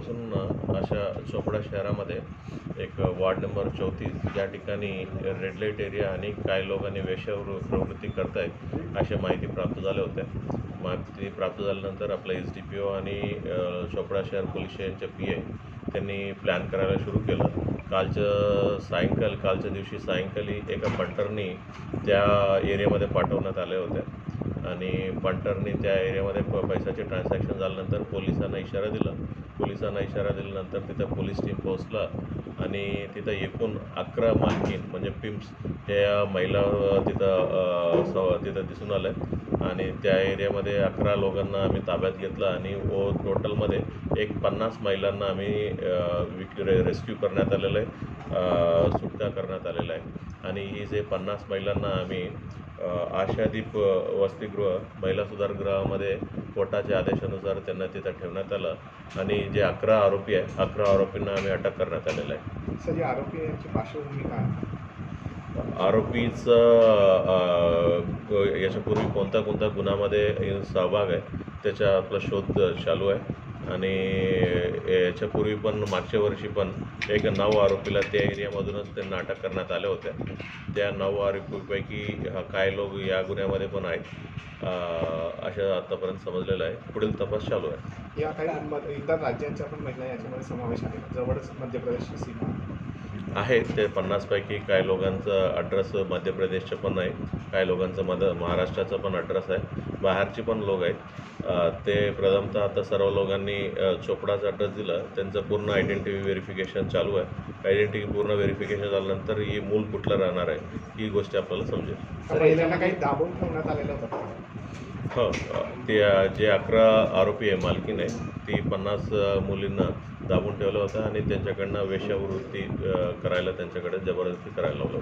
चोपडा शहरामध्ये एक ward number चौतीस या ठिकाणी रेड लाइट एरिया आणि काही लोकांनी वेशावर प्रवृत्ती करतायत अशा माहिती प्राप्त झाल्या होत्या माहिती प्राप्त झाल्यानंतर आपला एस डी पी ओ आणि चोपडा शहर पोलीस स्टेशनचे पी आय त्यांनी प्लॅन करायला सुरू केलं. कालचं सायंकाल कालच्या दिवशी सायंकाली एका पंटरनी त्या एरियामध्ये पाठवण्यात आल्या होत्या आणि पांटरने त्या एरियामध्ये प पैशाचे ट्रान्झॅक्शन झाल्यानंतर पोलिसांना इशारा दिला. पोलिसांना इशारा दिल्यानंतर तिथं पोलीस टीम पोहोचला आणि तिथं एकूण अकरा मालकीन म्हणजे पिम्प्स या महिला तिथं स तिथं दिसून आल्या आणि त्या एरियामध्ये अकरा लोकांना आम्ही ताब्यात घेतलं आणि ओ टोटलमध्ये एक पन्नास महिलांना आम्ही विक रेस्क्यू करण्यात आलेलं आहे. सुटका करण्यात आलेला आहे. आणि ही जे पन्नास महिलांना आम्ही आशादीप वसतिगृह महिला सुधारगृहामध्ये कोर्टाच्या आदेशानुसार त्यांना तिथं ठेवण्यात आलं. आणि जे अकरा आरोपी आहे अकरा आरोपींना आम्ही अटक करण्यात आलेलं आहे. सर या आरोपी यांची पार्श्वभूमी काय? आरोपीचं याच्यापूर्वी कोणत्या कोणत्या गुन्ह्यामध्ये सहभाग आहे त्याचा आपला शोध चालू आहे. आणि याच्यापूर्वी पण मागच्या वर्षी पण एक नऊ आरोपीला त्या एरियामधूनच त्यांना अटक करण्यात आल्या होत्या. त्या नऊ आरोपीपैकी काही लोक या गुन्ह्यामध्ये पण आहेत. अ, असं आतापर्यंत समजलेलं आहे. पुढील तपास चालू आहे. या काही इतर राज्यांच्या पण महिला याच्यामध्ये समावेश आहे? जवळच मध्य प्रदेशची सीमा आहे. ते पन्नासपैकी काही लोकांचं ॲड्रेस मध्य प्रदेशचं पण आहे. काही लोकांचं मध महाराष्ट्राचं पण ॲड्रेस आहे. बाहेरची पण लोक आहेत. ते प्रथमतः आता सर्व लोकांनी चोपडाचा ॲड्रेस दिला. त्यांचं पूर्ण आयडेंटिटी व्हेरिफिकेशन चालू आहे. आयडेंटिटी पूर्ण व्हेरिफिकेशन झाल्यानंतर ही मूल कुठलं राहणार आहे ही गोष्ट आपल्याला समजेल? हो ते जे अकरा आरोपी आहे मालकीन आहे ती पन्नास मुलींना दाबून ठेवलं होतं आणि त्यांच्याकडनं वेश्यावृत्ती करायला त्यांच्याकडे जबरदस्ती करायला लावलं